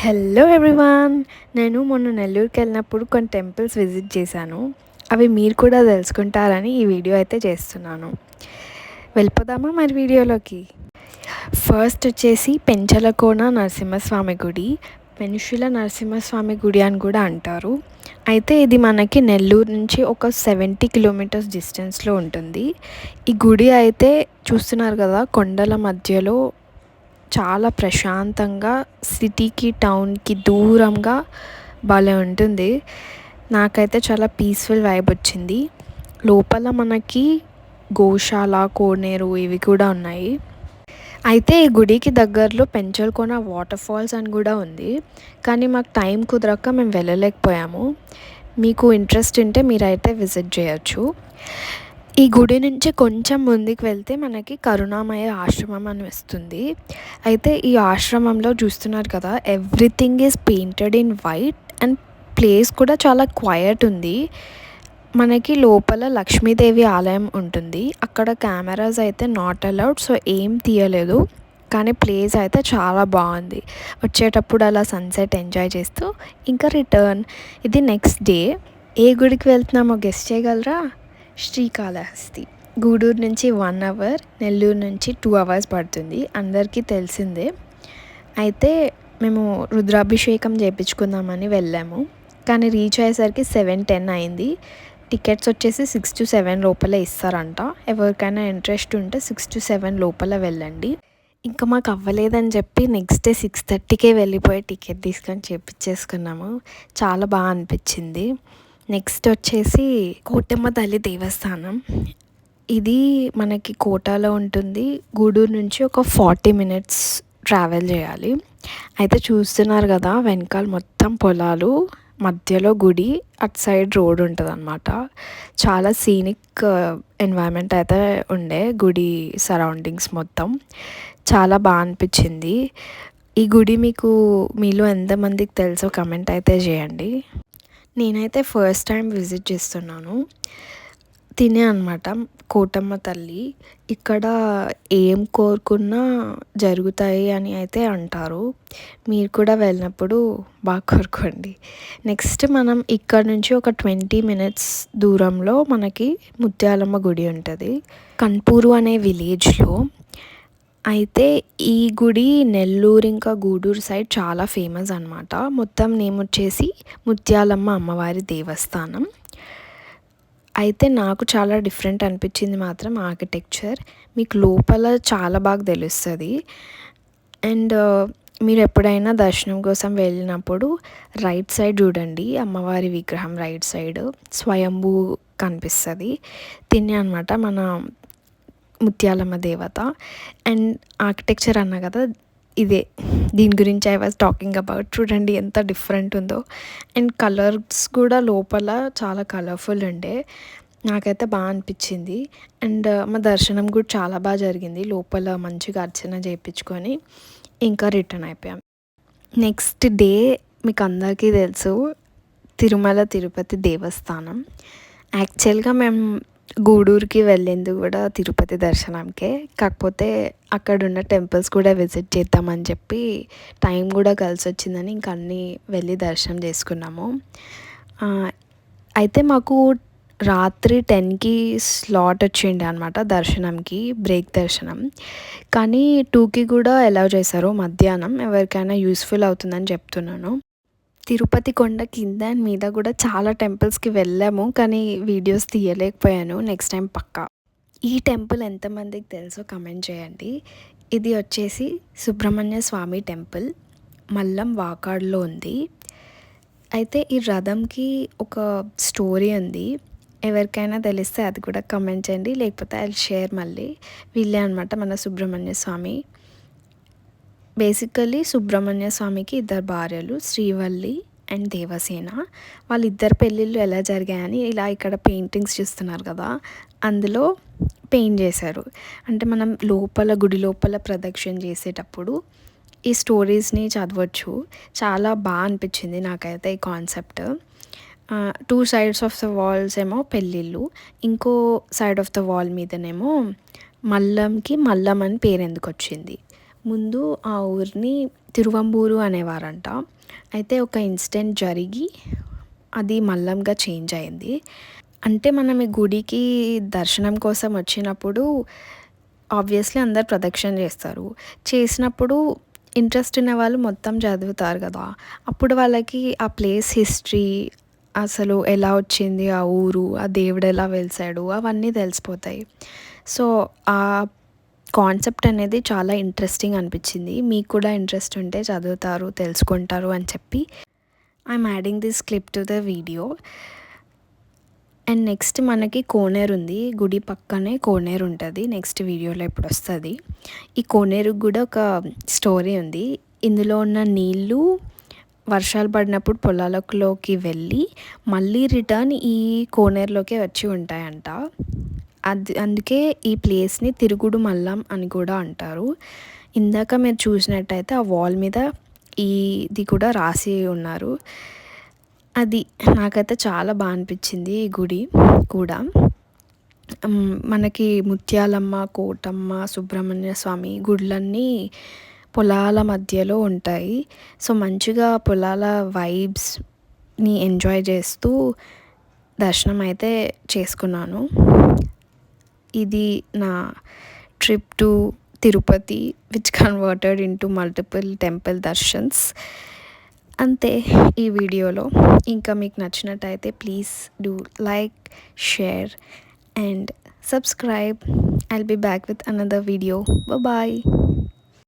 Hello everyone నేను మొన్న నెల్లూరుకి వెళ్ళినప్పుడు కొన్ని టెంపుల్స్ విజిట్ చేశాను. అవి మీరు కూడా తెలుసుకుంటారని ఈ వీడియో అయితే చేస్తున్నాను. వెళ్ళిపోదామా మరి వీడియోలోకి? ఫస్ట్ వచ్చేసి పెంచలకోన నరసింహస్వామి గుడి. పెనుషుల నరసింహస్వామి గుడి అని కూడా అంటారు. అయితే ఇది మనకి నెల్లూరు నుంచి ఒక సెవెంటీ కిలోమీటర్స్ డిస్టెన్స్లో ఉంటుంది. ఈ గుడి అయితే చూస్తున్నారు కదా కొండల మధ్యలో చాలా ప్రశాంతంగా సిటీకి టౌన్కి దూరంగా భలే ఉంటుంది. నాకైతే చాలా పీస్ఫుల్ వైబ్ వచ్చింది. లోపల మనకి గోశాల కోనేరు ఇవి కూడా ఉన్నాయి. అయితే ఈ గుడికి దగ్గరలో పెంచల్కొన వాటర్ ఫాల్స్ అని కూడా ఉంది. కానీ మాకు టైం కుదరక మేము వెళ్ళలేకపోయాము. మీకు ఇంట్రెస్ట్ ఉంటే మీరైతే విజిట్ చేయొచ్చు. ఈ గుడి నుంచి కొంచెం ముందుకు వెళ్తే మనకి కరుణామయ ఆశ్రమం అని వస్తుంది. అయితే ఈ ఆశ్రమంలో చూస్తున్నారు కదా everything is painted in white and place కూడా చాలా క్వయట్ ఉంది. మనకి లోపల లక్ష్మీదేవి ఆలయం ఉంటుంది. అక్కడ కెమెరాస్ అయితే నాట్ అలౌడ్ సో ఏం తీయలేదు. కానీ ప్లేస్ అయితే చాలా బాగుంది. వచ్చేటప్పుడు అలా సన్సెట్ ఎంజాయ్ చేస్తూ ఇంకా రిటర్న్ ఇది నెక్స్ట్ డే ఏ గుడికి వెళ్తున్నామో గెస్ట్ చేయగలరా? శ్రీకాళహస్తి. గూడూరు నుంచి వన్ అవర్ నెల్లూరు నుంచి టూ అవర్స్ పడుతుంది. అందరికీ తెలిసిందే. అయితే మేము రుద్రాభిషేకం చేయించుకుందామని వెళ్ళాము. కానీ రీచ్ అయ్యేసరికి సెవెన్ టెన్ అయింది. టికెట్స్ వచ్చేసి సిక్స్ టు సెవెన్ లోపల ఇస్తారంట. ఎవరికైనా ఇంట్రెస్ట్ ఉంటే సిక్స్ టు సెవెన్ లోపల వెళ్ళండి. ఇంకా మాకు అవ్వలేదని చెప్పి నెక్స్ట్ డే సిక్స్ థర్టీకే వెళ్ళిపోయి టికెట్ తీసుకొని చేపించేసుకున్నాము. చాలా బాగా అనిపించింది. నెక్స్ట్ వచ్చేసి కోటమ్మ తల్లి దేవస్థానం. ఇది మనకి కోటాలో ఉంటుంది. గూడూరు నుంచి ఒక ఫార్టీ మినిట్స్ ట్రావెల్ చేయాలి. అయితే చూస్తున్నారు కదా వెనకాల మొత్తం పొలాలు మధ్యలో గుడి అటు సైడ్ రోడ్ ఉంటుంది అనమాట చాలా సీనిక్ ఎన్వైరన్మెంట్ అయితే ఉండే గుడి సరౌండింగ్స్ మొత్తం. చాలా బాగా అనిపించింది. ఈ గుడి మీకు మీలో ఎంతమందికి తెలుసో కమెంట్ అయితే చేయండి. నేనైతే ఫస్ట్ టైం విజిట్ చేస్తున్నాను. తినే అనమాట కోటమ్మ తల్లి ఇక్కడ ఏం కోరుకున్నా జరుగుతాయి అని అయితే అంటారు. మీరు కూడా వెళ్ళినప్పుడు బాగా కోరుకోండి. నెక్స్ట్ మనం ఇక్కడ నుంచి ఒక ట్వంటీ మినిట్స్ దూరంలో మనకి ముత్యాలమ్మ గుడి ఉంటుంది. కన్పూరు అనే విలేజ్లో అయితే ఈ గుడి నెల్లూరు ఇంకా గూడూరు సైడ్ చాలా ఫేమస్ అనమాట మొత్తం నేమ్ వచ్చేసి ముత్యాలమ్మ అమ్మవారి దేవస్థానం. అయితే నాకు చాలా డిఫరెంట్ అనిపించింది మాత్రం ఆర్కిటెక్చర్. మీకు లోపల చాలా బాగా తెలుస్తుంది. అండ్ మీరు ఎప్పుడైనా దర్శనం కోసం వెళ్ళినప్పుడు రైట్ సైడ్ చూడండి. అమ్మవారి విగ్రహం రైట్ సైడ్ స్వయంభూ కనిపిస్తుంది. తిని అనమాట మన ముత్యాలమ్మ దేవత. అండ్ ఆర్కిటెక్చర్ అన్న కదా ఇదే. దీని గురించి ఐ వాజ్ టాకింగ్ అబౌట్ చూడండి ఎంత డిఫరెంట్ ఉందో. అండ్ కలర్స్ కూడా లోపల చాలా కలర్ఫుల్ ఉండే. నాకైతే బాగా అనిపించింది. అండ్ uh, మా దర్శనం కూడా చాలా బాగా జరిగింది. లోపల మంచిగా అర్చన చేయించుకొని ఇంకా రిటర్న్ అయిపోయాం. నెక్స్ట్ డే మీకు అందరికీ తెలుసు తిరుమల తిరుపతి దేవస్థానం. యాక్చువల్గా మేము గూడూరుకి వెళ్ళింది కూడా తిరుపతి దర్శనంకే. కాకపోతే అక్కడ ఉన్న టెంపుల్స్ కూడా విజిట్ చేద్దామని చెప్పి టైం కూడా కలిసి వచ్చిందని ఇంక అన్నీ వెళ్ళి దర్శనం చేసుకున్నాము. అయితే మాకు రాత్రి టెన్కి స్లాట్ వచ్చిండే అనమాట దర్శనంకి బ్రేక్ దర్శనం. కానీ టూకి కూడా అలౌ చేశారు మధ్యాహ్నం. ఎవరికైనా యూస్ఫుల్ అవుతుందని చెప్తున్నాను. తిరుపతి కొండ కింద అండ్ మీద కూడా చాలా టెంపుల్స్కి వెళ్ళాము కానీ వీడియోస్ తీయలేకపోయాను. నెక్స్ట్ టైం పక్కా. ఈ టెంపుల్ ఎంతమందికి తెలుసో కమెంట్ చేయండి. ఇది వచ్చేసి సుబ్రహ్మణ్య స్వామి టెంపుల్ మల్లం వాకాడ్లో ఉంది. అయితే ఈ రథంకి ఒక స్టోరీ ఉంది. ఎవరికైనా తెలిస్తే అది కూడా కమెంట్ చేయండి లేకపోతే అది షేర్ మళ్ళీ. వీళ్ళే అనమాట మన సుబ్రహ్మణ్య స్వామి. బేసికలీ సుబ్రహ్మణ్య స్వామికి ఇద్దరు భార్యలు శ్రీవల్లి అండ్ దేవసేన వాళ్ళిద్దరు పెళ్ళిళ్ళు ఎలా జరిగాయని ఇలా ఇక్కడ పెయింటింగ్స్ చూస్తున్నారు కదా. అందులో పెయింట్ చేశారు. అంటే మనం లోపల గుడి లోపల ప్రదక్షిణ చేసేటప్పుడు ఈ స్టోరీస్ని చదవచ్చు. చాలా బాగా అనిపించింది నాకైతే ఈ concept two sides of the walls ఏమో పెళ్ళిళ్ళు ఇంకో సైడ్ ఆఫ్ ద వాల్ మీదనేమో మల్లంకి మల్లం అని పేరు ఎందుకు వచ్చింది ముందు ఆ ఊరిని తిరువంబూరు అనేవారంట. అయితే ఒక ఇన్సిడెంట్ జరిగి అది మల్లంగా చేంజ్ అయింది. అంటే మనం ఈ గుడికి దర్శనం కోసం వచ్చినప్పుడు ఆబ్వియస్లీ అందరు ప్రదక్షిణ చేస్తారు. చేసినప్పుడు ఇంట్రెస్ట్ ఉన్న వాళ్ళు మొత్తం చదువుతారు కదా. అప్పుడు వాళ్ళకి ఆ ప్లేస్ హిస్టరీ అసలు ఎలా వచ్చింది ఆ ఊరు ఆ దేవుడు ఎలా వెలిసాడు అవన్నీ తెలిసిపోతాయి. సో ఆ కాన్సెప్ట్ అనేది చాలా ఇంట్రెస్టింగ్ అనిపించింది. మీకు కూడా ఇంట్రెస్ట్ ఉంటే చదువుతారు తెలుసుకుంటారు అని చెప్పి. I'm adding this clip to the video and next మనకి కోనేరు ఉంది. గుడి పక్కనే కోనేరు ఉంటుంది. నెక్స్ట్ వీడియోలో ఇప్పుడు వస్తుంది. ఈ కోనేరుకి కూడా ఒక స్టోరీ ఉంది. ఇందులో ఉన్న నీళ్ళు వర్షాలు పడినప్పుడు పొలాలలోకి వెళ్ళి మళ్ళీ రిటర్న్ ఈ కోనేరులోకి వచ్చి ఉంటాయంట. అది అందుకే ఈ ప్లేస్ని తిరుగుడు మల్లం అని కూడా అంటారు. ఇందాక మీరు చూసినట్టయితే ఆ వాల్ మీద ఇది కూడా రాసి ఉన్నారు. అది నాకైతే చాలా బాగా అనిపించింది ఈ గుడి కూడా. మనకి ముత్యాలమ్మ కోటమ్మ సుబ్రహ్మణ్య స్వామి గుళ్ళన్నీ పొలాల మధ్యలో ఉంటాయి. సో మంచిగా పొలాల వైబ్స్ని ఎంజాయ్ చేస్తూ దర్శనం అయితే చేసుకున్నాను. ఇది నా trip to Tirupati which converted into multiple temple darshans అంతే ఈ వీడియోలో. ఇంకా మీకు నచ్చినట్టయితే please do like share and subscribe I'll be back with another video bye